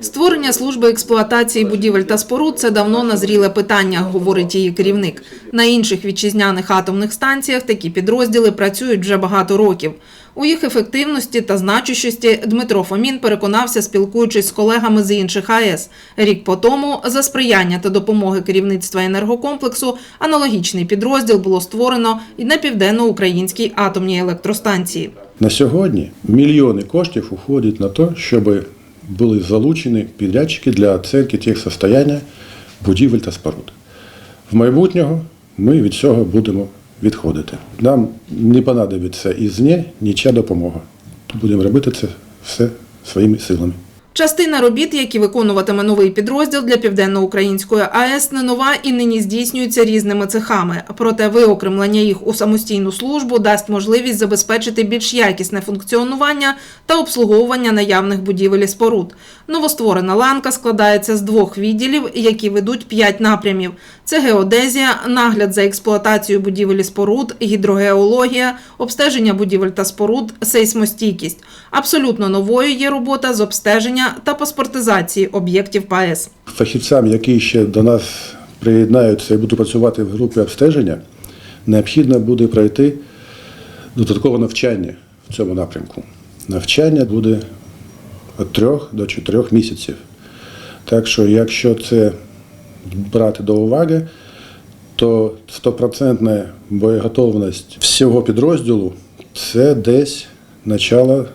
Створення служби експлуатації будівель та споруд це давно назріле питання, говорить її керівник. На інших вітчизняних атомних станціях такі підрозділи працюють вже багато років. У їх ефективності та значущості Дмитро Фомін переконався, спілкуючись з колегами з інших АЕС. Рік по тому за сприяння та допомоги керівництва енергокомплексу аналогічний підрозділ було створено і на південноукраїнській атомній електростанції. На сьогодні мільйони коштів уходять на те, щоб були залучені підрядчики для оцінки тих состояння будівель та споруд. В майбутнього ми від цього будемо відходити. Нам не понадобиться ізні нічия допомога. Будемо робити це все своїми силами. Частина робіт, які виконуватиме новий підрозділ для південноукраїнської АЕС, не нова і нині здійснюється різними цехами. Проте виокремлення їх у самостійну службу дасть можливість забезпечити більш якісне функціонування та обслуговування наявних будівель і споруд. Новостворена ланка складається з двох відділів, які ведуть п'ять напрямів: це геодезія, нагляд за експлуатацією будівель і споруд, гідрогеологія, обстеження будівель та споруд, сейсмостійкість. Абсолютно новою є робота з обстеження та паспортизації об'єктів ПАЕС. Фахівцям, які ще до нас приєднаються і будуть працювати в групі обстеження, необхідно буде пройти додаткове навчання в цьому напрямку. Навчання буде від трьох до чотирьох місяців. Так що, якщо це брати до уваги, то стопроцентна боєготовність всього підрозділу це десь начало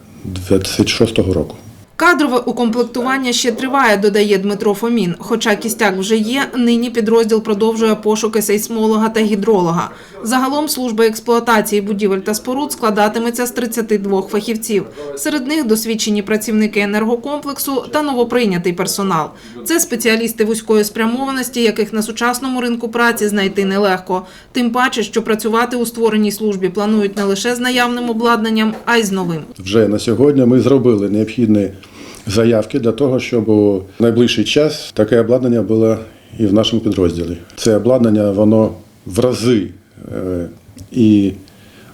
26-го року. Кадрове укомплектування ще триває, додає Дмитро Фомін. Хоча кістяк вже є, нині підрозділ продовжує пошуки сейсмолога та гідролога. Загалом служба експлуатації будівель та споруд складатиметься з 32 фахівців. Серед них досвідчені працівники енергокомплексу та новоприйнятий персонал. Це спеціалісти вузької спрямованості, яких на сучасному ринку праці знайти нелегко. Тим паче, що працювати у створеній службі планують не лише з наявним обладнанням, а й з новим. Вже на сьогодні ми зробили необхідні заявки для того, щоб у найближчий час таке обладнання було і в нашому підрозділі. Це обладнання воно в рази е, і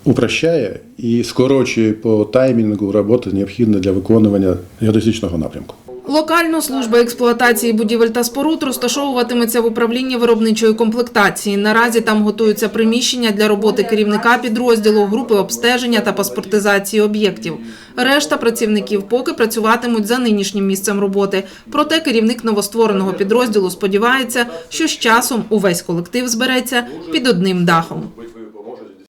упрощає, і скорочує по таймінгу роботи необхідне для виконування геодезичного напрямку. Локально служба експлуатації будівель та споруд розташовуватиметься в управлінні виробничої комплектації. Наразі там готуються приміщення для роботи керівника підрозділу, групи обстеження та паспортизації об'єктів. Решта працівників поки працюватимуть за нинішнім місцем роботи. Проте керівник новоствореного підрозділу сподівається, що з часом увесь колектив збереться під одним дахом.